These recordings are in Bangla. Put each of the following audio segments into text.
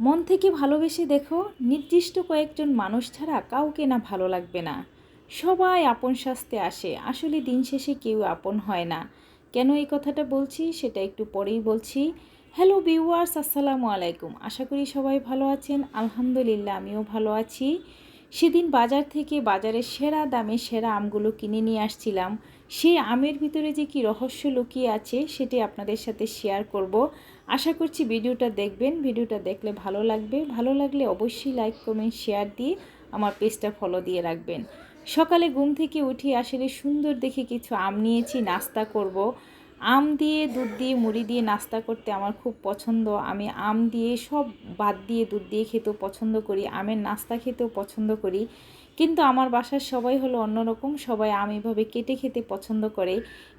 মন থেকে ভালোবেসে দেখো, নির্দিষ্ট কয়েকজন মানুষ ছাড়া কাউকে না ভালো লাগবে না। সবাই আপন শাস্তে আসে, আসলে দিন শেষে কেউ আপন হয় না। কেন এই কথাটা বলছি, সেটা একটু পরেই বলছি। হ্যালো ভিউয়ার্স আসসালামু আলাইকুম। আশা করি সবাই ভালো আছেন। আলহামদুলিল্লাহ, আমিও ভালো আছি। সেদিন বাজার থেকে বাজারের সেরা দামে সেরা আমগুলো কিনে নিয়ে আসছিলাম। সেই আমের ভিতরে যে কি রহস্য লুকিয়ে আছে সেটি আপনাদের সাথে শেয়ার করব। আশা করছি ভিডিওটা দেখবেন। ভিডিওটা দেখলে ভালো লাগবে। ভালো লাগলে অবশ্যই লাইক কমেন্ট শেয়ার দিয়ে আমার পেজটা ফলো দিয়ে রাখবেন। সকালে ঘুম থেকে উঠে আসলে সুন্দর দেখে কিছু আম নিয়েছি, নাস্তা করব। আম দিয়ে, দুধ দিয়ে, মুড়ি দিয়ে নাস্তা করতে আমার খুব পছন্দ। আমি আম দিয়ে সব বাদ দিয়ে দুধ দিয়ে খেতেও পছন্দ করি, আমের নাস্তা খেতেও পছন্দ করি। কিন্তু আমার বাসার সবাই হলো অন্যরকম, সবাই আম এভাবে কেটে খেতে পছন্দ করে।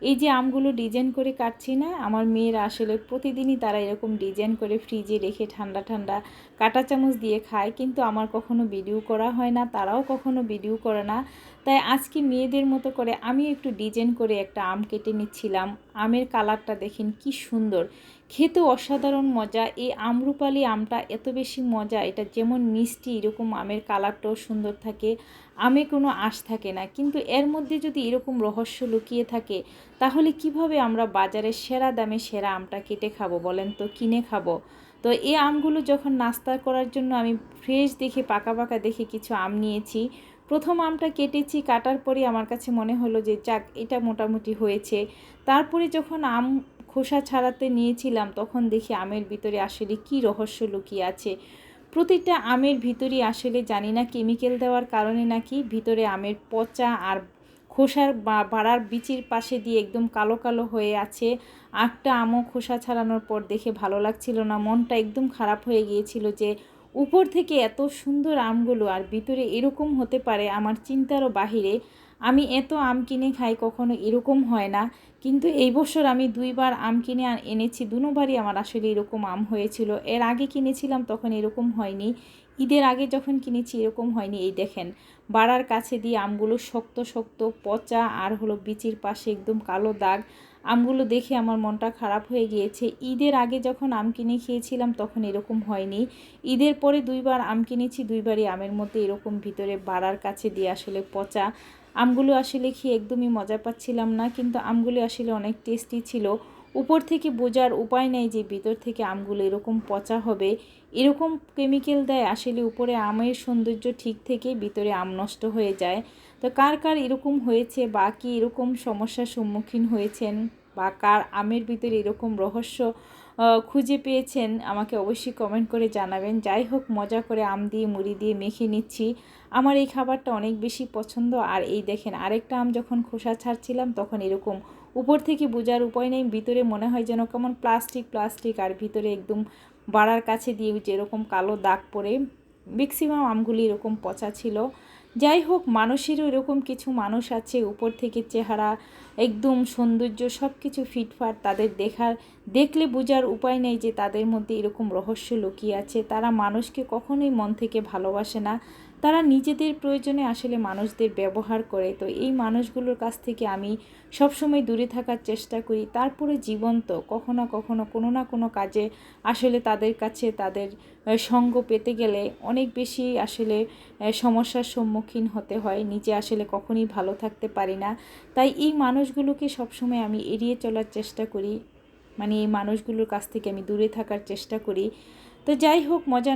এই যে আমগুলো ডিজাইন করে কাটছি না, আমার মেয়েরা আসলে প্রতিদিনই তারা এরকম ডিজাইন করে ফ্রিজে রেখে ঠান্ডা ঠান্ডা কাটা চামচ দিয়ে খায়। কিন্তু আমার কখনো ভিডিও করা হয় না, তারাও কখনো ভিডিও করে না। তাই আজকে মেয়েদের মতো করে আমি একটু ডিজাইন করে একটা আম কেটে নিচ্ছিলাম। আমের কালারটা দেখেন কি সুন্দর। খেতে অসাধারণ মজা। এই আমরুপালি আমটা এত বেশি মজা, এটা যেমন মিষ্টি, এরকম আমের কালারটাও সুন্দর থাকে। আমে কোনো আঁশ থাকে না। কিন্তু এর মধ্যে যদি এরকম রহস্য লুকিয়ে থাকে, তাহলে কীভাবে আমরা বাজারে সেরা দামে সেরা আমটা কেটে খাব বলেন তো? কিনে খাব। তো এই আমগুলো যখন নাস্তা করার জন্য আমি ফ্রেশ দেখে, পাকা পাকা দেখে কিছু আম নিয়েছি, প্রথম আমটা কেটেছি, কাটার পরে আমার কাছে মনে হলো যে, যাক, এটা মোটামুটি হয়েছে। তারপরে যখন আম খোসা ছাড়াতে নিয়েছিলাম, তখন দেখি আমের ভিতরে আসলে কি রহস্য লুকিয়ে আছে। প্রতিটা আমের ভিতরে আসলে জানি না কেমিক্যাল দেওয়ার কারণে নাকি ভিতরে আমের পচা আর খোসার বাড়ার বিচির পাশে দিয়ে একদম কালো কালো হয়ে আছে। আটটা আমও খোসা ছাড়ানোর পর দেখে ভালো লাগছিল না, মনটা একদম খারাপ হয়ে গিয়েছিল যে উপর থেকে এত সুন্দর আমগুলো আর ভিতরে এরকম হতে পারে, আমার চিন্তারও বাহিরে। আমি এত আম কিনে খাই কখনো এরকম হয় না। কিন্তু এই বছর আমি দুইবার আম কিনে এনেছি দুবারই আমার আসলে এরকম আম হয়েছিল। এর আগে কিনেছিলাম, তখন এরকম হয়নি। ঈদের আগে যখন কিনেছি, এরকম হয়নি। এই দেখেন বাড়ার কাছে দিয়ে আমগুলো শক্ত শক্ত, পচা আর হলো বিচির পাশে একদম কালো দাগ। আমগুলো দেখে আমার মনটা খারাপ হয়ে গিয়েছে। ঈদের আগে যখন আম কিনে খেয়েছিলাম, তখন এরকম হয়নি। ঈদের পরে দুইবার আম কিনেছি, দুইবারই আমের মধ্যে এরকম ভিতরে বাড়ার কাছে দিয়ে আসলে পচা। আমগুলো আসলে খেয়ে একদমই মজা পাচ্ছিলাম না, কিন্তু আমগুলো আসলে অনেক টেস্টি ছিল। উপর থেকে বোঝার উপায় নেই যে ভিতর থেকে আমগুলো এরকম পচা হবে। এরকম কেমিক্যাল দেয় আসলে উপরে আমের সৌন্দর্য ঠিক থেকে ভিতরে আম নষ্ট হয়ে যায়। তো কার কার এরকম হয়েছে বা কি এরকম সমস্যার সম্মুখীন হয়েছেন বা কার আমের ভিতরে এরকম রহস্য খুঁজে পেয়েছেন, আমাকে অবশ্যই কমেন্ট করে জানাবেন। যাই হোক, মজা করে আম দিয়ে, মুড়ি দিয়ে মেখে নিচ্ছি। আমার এই খাবারটা অনেক বেশি পছন্দ। আর এই দেখেন, আরেকটা আম যখন খোসা ছাড়ছিলাম, তখন এরকম উপর থেকে বোঝার উপায় নেই। ভিতরে মনে হয় যেন কেমন প্লাস্টিক প্লাস্টিক আর ভিতরে একদম বাড়ার কাছে দিয়ে যেরকম কালো দাগ পড়ে। ম্যাক্সিমাম আমগুলি এরকম পচা ছিল। যাই হোক, মানুষেরও এরকম কিছু মানুষ আছে, উপর থেকে চেহারা, একদম সৌন্দর্য সব কিছু ফিটফাট, তাদের দেখার, দেখলে বোঝার উপায় নেই যে তাদের মধ্যে এরকম রহস্য লুকিয়ে আছে। তারা মানুষকে কখনোই মন থেকে ভালোবাসে না। তারা নিজেদের প্রয়োজনে আসলে মানুষদের ব্যবহার করে। তো এই মানুষগুলোর কাছ থেকে আমি সবসময় দূরে থাকার চেষ্টা করি। তারপরে জীবন্ত, কখনো কখনো কোনো না কোনো কাজে আসলে তাদের কাছে তাদের সঙ্গ পেতে গেলে অনেক বেশি আসলে সমস্যার সম্মুখীন হতে হয়। নিজে আসলে কখনই ভালো থাকতে পারি না। তাই এই মানুষগুলোকে সবসময় আমি এড়িয়ে চলার চেষ্টা করি। মানে এই মানুষগুলোর কাছ থেকে আমি দূরে থাকার চেষ্টা করি। তো যাই হোক মজা